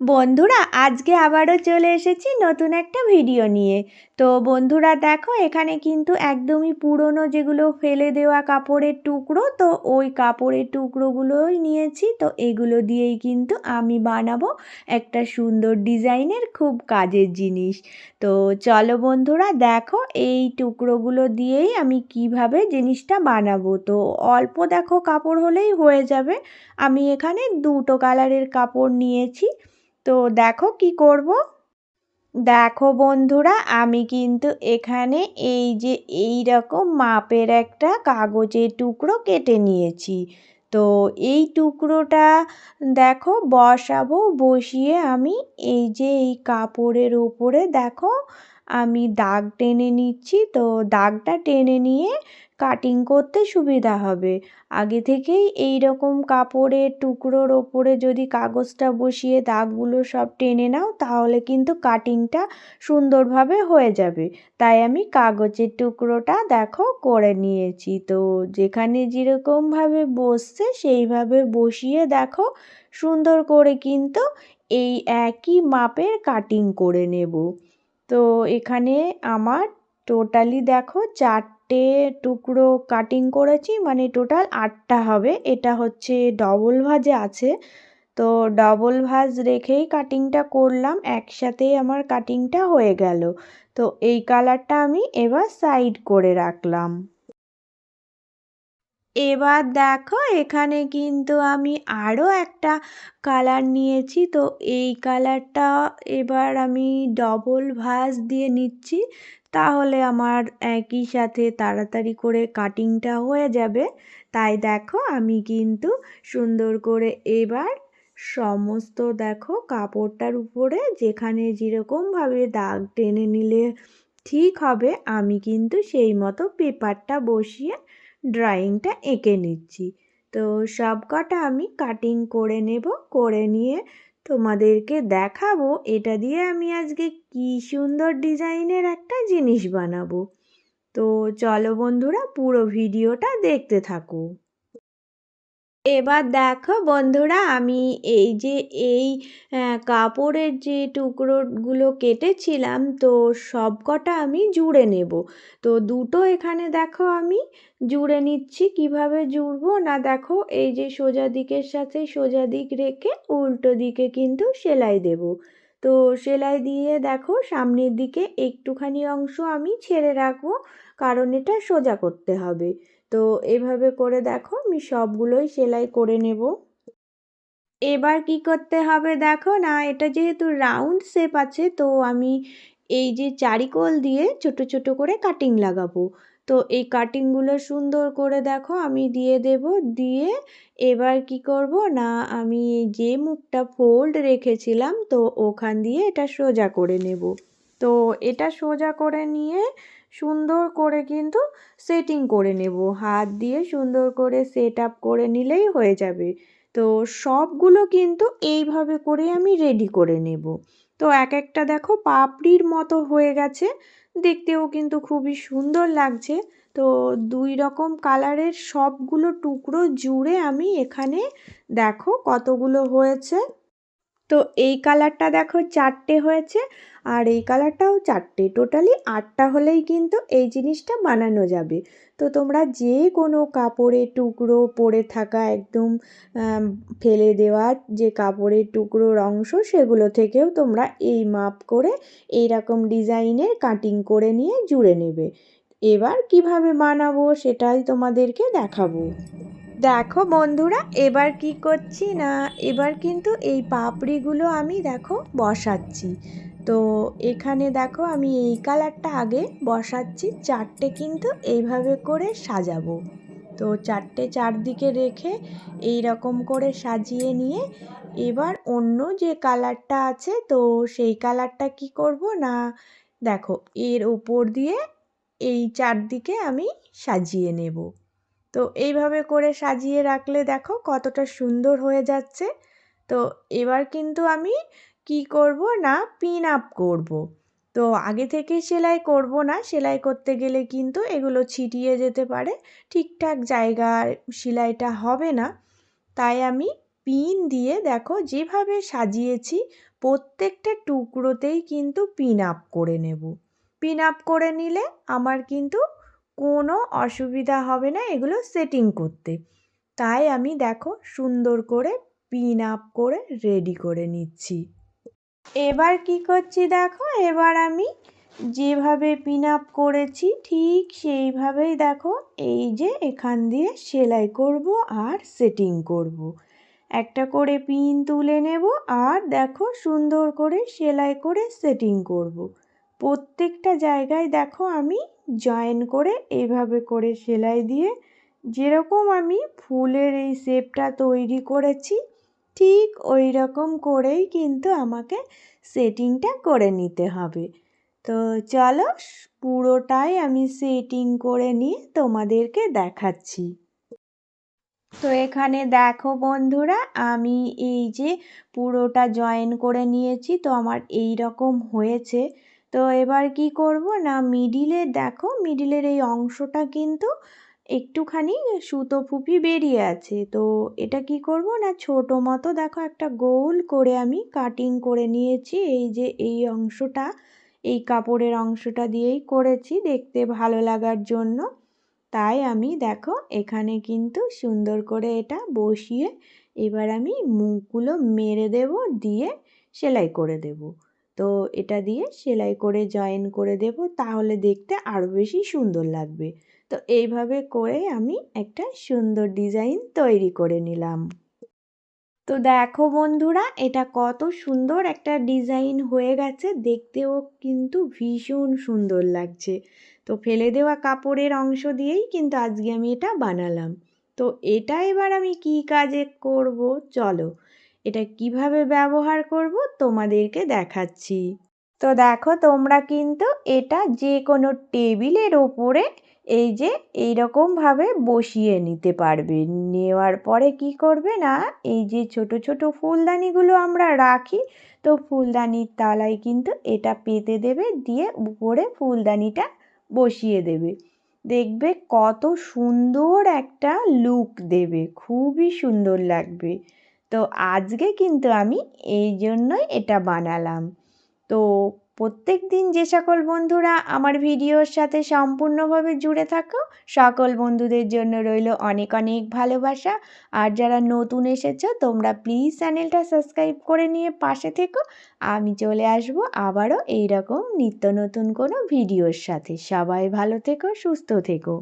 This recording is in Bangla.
বন্ধুরা, আজকে আবারও চলে এসেছি নতুন একটা ভিডিও নিয়ে। তো বন্ধুরা, দেখো, এখানে কিন্তু একদমই পুরনো যেগুলো ফেলে দেওয়া কাপড়ের টুকরো, তো ওই কাপড়ের টুকরোগুলোই নিয়েছি। তো এগুলো দিয়েই কিন্তু আমি বানাবো একটা সুন্দর ডিজাইনের খুব কাজের জিনিস। তো চলো বন্ধুরা, দেখো, এই টুকরোগুলো দিয়েই আমি কীভাবে জিনিসটা বানাবো। তো অল্প দেখো, কাপড় হলেই হয়ে যাবে। আমি এখানে দুটো কালারের কাপড় নিয়েছি। তো দেখো কি করব? দেখো বন্ধুরা, আমি কিন্তু এখানে এই যে এই রকম মাপের একটা কাগজের টুকরো কেটে নিয়েছি। তো এই টুকরোটা দেখো বসাবো, বসিয়ে আমি এই যে এই কাপড়ের ওপরে দেখো আমি দাগ টেনে নিচ্ছি। তো দাগটা টেনে নিয়ে কাটিং করতে সুবিধা হবে। আগে থেকেই এই রকম কাপড়ের টুকরোর ওপরে যদি কাগজটা বসিয়ে দাগগুলো সব টেনে নাও, তাহলে কিন্তু কাটিংটা সুন্দরভাবে হয়ে যাবে। তাই আমি কাগজের টুকরোটা দেখো করে নিয়েছি। তো যেখানে যেরকমভাবে বসছে, সেইভাবে বসিয়ে দেখো, সুন্দর করে কিন্তু এই একই মাপের কাটিং করে নেব। তো এখানে আমার টোটালি দেখো চারটে টুকরো কাটিং করেছি মানে টোটাল আটটা হবে। এটা হচ্ছে ডবল ভাজে আছে। তো ডবল ভাজ রেখেই কাটিংটা করলাম, একসাথেই আমার কাটিংটা হয়ে গেল। তো এই কালারটা আমি এবার সাইড করে রাখলাম। এবার দেখো এখানে কিন্তু আমি আরও একটা কালার নিয়েছি। তো এই কালারটা এবার আমি ডবল ভাঁজ দিয়ে নিচ্ছি। তাহলে আমার একই সাথে তাড়াতাড়ি করে কাটিংটা হয়ে যাবে। তাই দেখো আমি কিন্তু সুন্দর করে এবার সমস্ত দেখো কাপড়টার উপরে যেখানে যেরকমভাবে দাগ টেনে নিলে ঠিক হবে, আমি কিন্তু সেই মতো পেপারটা বসিয়ে ড্রয়িংটা এঁকে নিচ্ছি। তো সব কটা আমি কাটিং করে নেব, করে নিয়ে তোমাদেরকে দেখাবো, এটা দিয়ে আমি আজকে কি সুন্দর ডিজাইনের একটা জিনিস বানাবো। তো চলো বন্ধুরা পুরো ভিডিওটা দেখতে থাকো। এবার দেখো বন্ধুরা, আমি এই যে এই কাপড়ের যে টুকরোগুলো কেটেছিলাম, তো সব কটা আমি জুড়ে নেব। তো দুটো এখানে দেখো আমি জুড়ে নিচ্ছি, কীভাবে জুড়বো? না দেখো, এই যে সোজা দিকের সাথে সোজা দিক রেখে উল্টো দিকে কিন্তু সেলাই দেব। তো সেলাই দিয়ে দেখো, সামনের দিকে একটুখানি অংশ আমি ছেড়ে রাখব, কারণ এটা সোজা করতে হবে। তো এভাবে করে দেখো আমি সবগুলোই সেলাই করে নেব। এবার কি করতে হবে দেখো না, এটা যেহেতু রাউন্ড শেপ আছে, তো আমি এই যে চারিকোল দিয়ে ছোট ছোট করে কাটিং লাগাবো। তো এই কাটিংগুলো সুন্দর করে দেখো আমি দিয়ে দেব, দিয়ে এবার কি করব না, আমি যে মুখটা ফোল্ড রেখেছিলাম, তো ওখান দিয়ে এটা সোজা করে নেব। তো এটা সোজা করে নিয়ে সুন্দর করে কিন্তু সেটিং করে নেব। হাত দিয়ে সুন্দর করে সেট আপ করে নিলেই হয়ে যাবে। তো সবগুলো কিন্তু এইভাবে করে আমি রেডি করে নেব। তো এক একটা দেখো পাপড়ির মতো হয়ে গেছে। দেখতেও কিন্তু খুবই সুন্দর লাগছে। তো দুই রকম কালারের সবগুলো টুকরো জুড়ে আমি এখানে দেখো কতগুলো হয়েছে। তো এই কালারটা দেখো চারটে হয়েছে, আর এই কালারটাও চারটে। টোটালি আটটা হলেই কিন্তু এই জিনিসটা বানানো যাবে। তো তোমরা যে কোনো কাপড়ের টুকরো পরে থাকা, একদম ফেলে দেওয়ার যে কাপড়ের টুকরোর অংশ, সেগুলো থেকেও তোমরা এই মাপ করে এই রকম ডিজাইনের কাটিং করে নিয়ে জুড়ে নেবে। এবার কীভাবে বানাবো সেটাই তোমাদেরকে দেখাবো। দেখো বন্ধুরা, এবার কি করছি না? এবার কিন্তু এই পাপড়িগুলো আমি দেখো বসাচ্ছি। তো এখানে দেখো আমি এই কালারটা আগে বসাচ্ছি, চারটে কিন্তু এইভাবে করে সাজাবো। তো চারটে চারদিকে রেখে এই রকম করে সাজিয়ে নিয়ে এবার অন্য যে কালারটা আছে, তো সেই কালারটা কি করব না? দেখো, এর ওপর দিয়ে এই চারদিকে আমি সাজিয়ে নেব। তো এইভাবে করে সাজিয়ে রাখলে দেখো কতটা সুন্দর হয়ে যাচ্ছে। তো এবার কিন্তু আমি কি করব না পিন আপ করব। তো আগে থেকে সেলাই করব না, সেলাই করতে গেলে কিন্তু এগুলো ছিটিয়ে যেতে পারে। ঠিকঠাক জায়গায় সেলাইটা হবে না। তাই আমি পিন দিয়ে দেখো যেভাবে সাজিয়েছি প্রত্যেকটা টুকরোতেই কিন্তু পিন আপ করে নেব। পিন আপ করে নিলে আমার কিন্তু কোনো অসুবিধা হবে না এগুলো সেটিং করতে তাই আমি দেখো সুন্দর করে পিন আপ করে রেডি করে নিচ্ছি এবার কি করছি দেখো এবার আমি যেভাবে পিন আপ করেছি ঠিক সেইভাবেই দেখো এই যে এখান দিয়ে সেলাই করব আর সেটিং করব। একটা করে পিন তুলে নেব আর দেখো সুন্দর করে সেলাই করে সেটিং করব। প্রত্যেকটা জায়গায় দেখো আমি জয়েন করে এইভাবে করে সেলাই দিয়ে যেরকম আমি ফুলের এই শেপটা তৈরি করেছি, ঠিক ওই রকম করেই কিন্তু আমাকে সেটিংটা করে নিতে হবে। তো চলো, পুরোটাই আমি সেটিং করে নিয়ে তোমাদেরকে দেখাচ্ছি। তো এখানে দেখো বন্ধুরা, আমি এই যে পুরোটা জয়েন করে নিয়েছি, তো আমার এই রকম হয়েছে। তো এবার কি করব না মিডিলে দেখো মিডিলের এই অংশটা কিন্তু একটুখানি সুতো ফুপি বেরিয়ে আছে। তো এটা কি করব না, ছোট মতো দেখো একটা গোল করে আমি কাটিং করে নিয়েছি। এই যে এই অংশটা, এই কাপড়ের অংশটা দিয়েই করেছি দেখতে ভালো লাগার জন্য। তাই আমি দেখো এখানে কিন্তু সুন্দর করে এটা বসিয়ে এবার আমি মুখগুলো মেরে দেব, দিয়ে সেলাই করে দেব। তো এটা দিয়ে সেলাই করে জয়েন করে দেব। তাহলে দেখতে আরও বেশি সুন্দর লাগবে। তো এইভাবে করে আমি একটা সুন্দর ডিজাইন তৈরি করে নিলাম। তো দেখো বন্ধুরা, এটা কত সুন্দর একটা ডিজাইন হয়ে গেছে। দেখতেও কিন্তু ভীষণ সুন্দর লাগছে। তো ফেলে দেওয়া কাপড়ের অংশ দিয়েই কিন্তু আজকে আমি এটা বানালাম। তো এটা এবার আমি কি কাজে করব? চলো এটা কীভাবে ব্যবহার করব তোমাদেরকে দেখাচ্ছি। তো দেখো তোমরা কিন্তু এটা যে কোনো টেবিলের ওপরে এই যে এইরকমভাবে বসিয়ে নিতে পারবে। নেওয়ার পরে কি করবে না, এই যে ছোট ছোট ফুলদানিগুলো আমরা রাখি, তো ফুলদানির তালায় কিন্তু এটা পেতে দেবে, দিয়ে উপরে ফুলদানিটা বসিয়ে দেবে। দেখবে কত সুন্দর একটা লুক দেবে, খুবই সুন্দর লাগবে। তো আজকে কিন্তু আমি এই জন্যই এটা বানালাম। তো প্রত্যেক দিন যে সকল বন্ধুরা আমার ভিডিওর সাথে সম্পূর্ণভাবে জুড়ে থাকো, সকল বন্ধুদের জন্য রইল অনেক অনেক ভালোবাসা। আর যারা নতুন এসেছ, তোমরা প্লিজ চ্যানেলটা সাবস্ক্রাইব করে নিয়ে পাশে থেকো। আমি চলে আসব আবারও এইরকম নিত্য নতুন কোনো ভিডিওর সাথে। সবাই ভালো থেকো, সুস্থ থেকো।